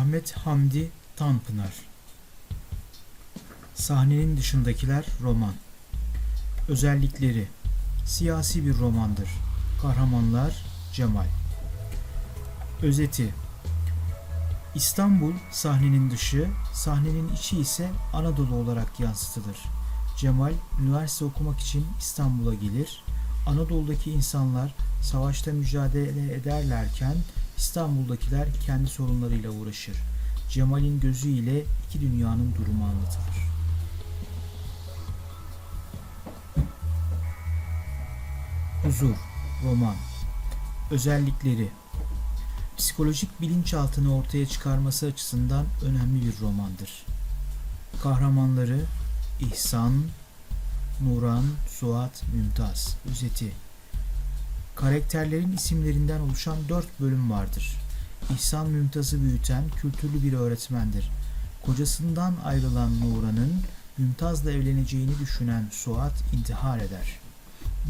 Ahmet Hamdi Tanpınar Sahnenin dışındakiler roman Özellikleri Siyasi bir romandır. Kahramanlar Cemal Özeti İstanbul sahnenin dışı, sahnenin içi ise Anadolu olarak yansıtılır. Cemal üniversite okumak için İstanbul'a gelir. Anadolu'daki insanlar savaşta mücadele ederlerken İstanbul'dakiler kendi sorunlarıyla uğraşır. Cemal'in gözüyle iki dünyanın durumu anlatılır. Huzur, roman, özellikleri, psikolojik bilinçaltını ortaya çıkarması açısından önemli bir romandır. Kahramanları İhsan, Nuran, Suat, Mümtaz. Özeti Karakterlerin isimlerinden oluşan dört bölüm vardır. İhsan Mümtaz'ı büyüten kültürlü bir öğretmendir. Kocasından ayrılan Nuran'ın Mümtaz'la evleneceğini düşünen Suat intihar eder.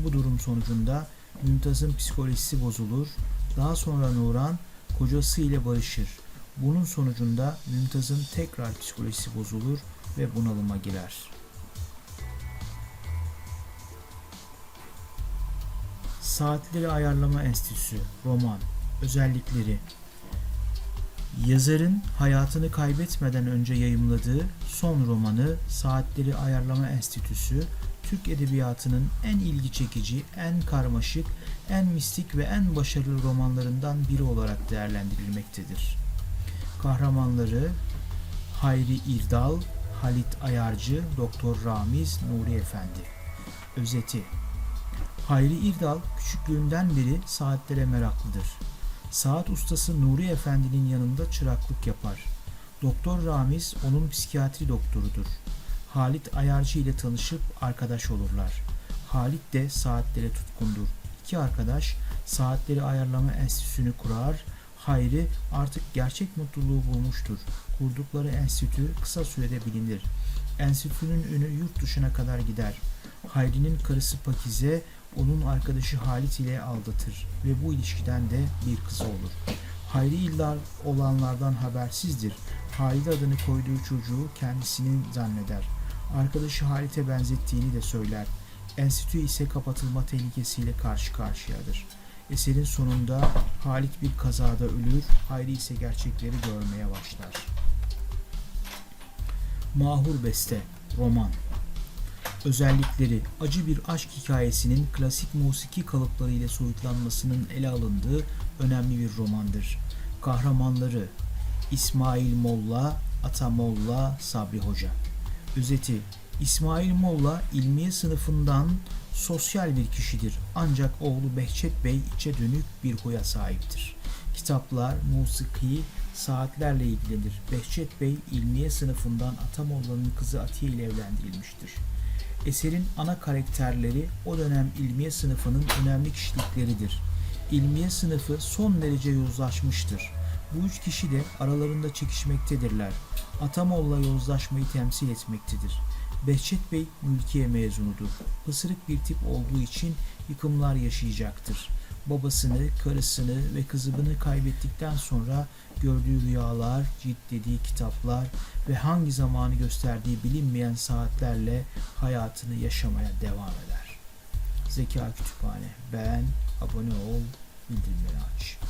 Bu durum sonucunda Mümtaz'ın psikolojisi bozulur. Daha sonra Nuran kocası ile barışır. Bunun sonucunda Mümtaz'ın tekrar psikolojisi bozulur ve bunalıma girer. Saatleri Ayarlama Enstitüsü Roman Özellikleri Yazarın hayatını kaybetmeden önce yayımladığı son romanı Saatleri Ayarlama Enstitüsü, Türk Edebiyatı'nın en ilgi çekici, en karmaşık, en mistik ve en başarılı romanlarından biri olarak değerlendirilmektedir. Kahramanları Hayri İrdal, Halit Ayarcı, Doktor Ramiz Nuri Efendi. Özeti Hayri İrdal küçüklüğünden beri saatlere meraklıdır. Saat ustası Nuri Efendi'nin yanında çıraklık yapar. Doktor Ramiz onun psikiyatri doktorudur. Halit Ayarcı ile tanışıp arkadaş olurlar. Halit de saatlere tutkundur. İki arkadaş saatleri ayarlama enstitüsünü kurar. Hayri artık gerçek mutluluğu bulmuştur. Kurdukları enstitü kısa sürede bilinir. Enstitünün ünü yurt dışına kadar gider. Hayri'nin karısı Pakize onun arkadaşı Halit ile aldatır ve bu ilişkiden de bir kız olur. Hayri illa olanlardan habersizdir. Halide adını koyduğu çocuğu kendisinin zanneder. Arkadaşı Halit'e benzettiğini de söyler. Enstitü ise kapatılma tehlikesiyle karşı karşıyadır. Eserin sonunda Halit bir kazada ölür, Hayri ise gerçekleri görmeye başlar. Mahur Beste Roman Özellikleri acı bir aşk hikayesinin klasik musiki kalıpları ile soyutlanmasının ele alındığı önemli bir romandır. Kahramanları İsmail Molla, Ata Molla, Sabri Hoca. Özeti İsmail Molla ilmiye sınıfından sosyal bir kişidir ancak oğlu Behçet Bey içe dönük bir huya sahiptir. Kitaplar, musiki, saatlerle ilgilenir. Behçet Bey ilmiye sınıfından Atamolla'nın kızı Atiye ile evlendirilmiştir. Eserin ana karakterleri o dönem ilmiye sınıfının önemli kişilikleridir. İlmiye sınıfı son derece yozlaşmıştır. Bu üç kişi de aralarında çekişmektedirler. Atamolla yozlaşmayı temsil etmektedir. Behçet Bey mülkiye mezunudur. Pısırık bir tip olduğu için yıkımlar yaşayacaktır. Babasını, karısını ve kızını kaybettikten sonra gördüğü rüyalar, ciltlediği kitaplar ve hangi zamanı gösterdiği bilinmeyen saatlerle hayatını yaşamaya devam eder. Zeka Kütüphane. Beğen, abone ol, bildirimleri aç.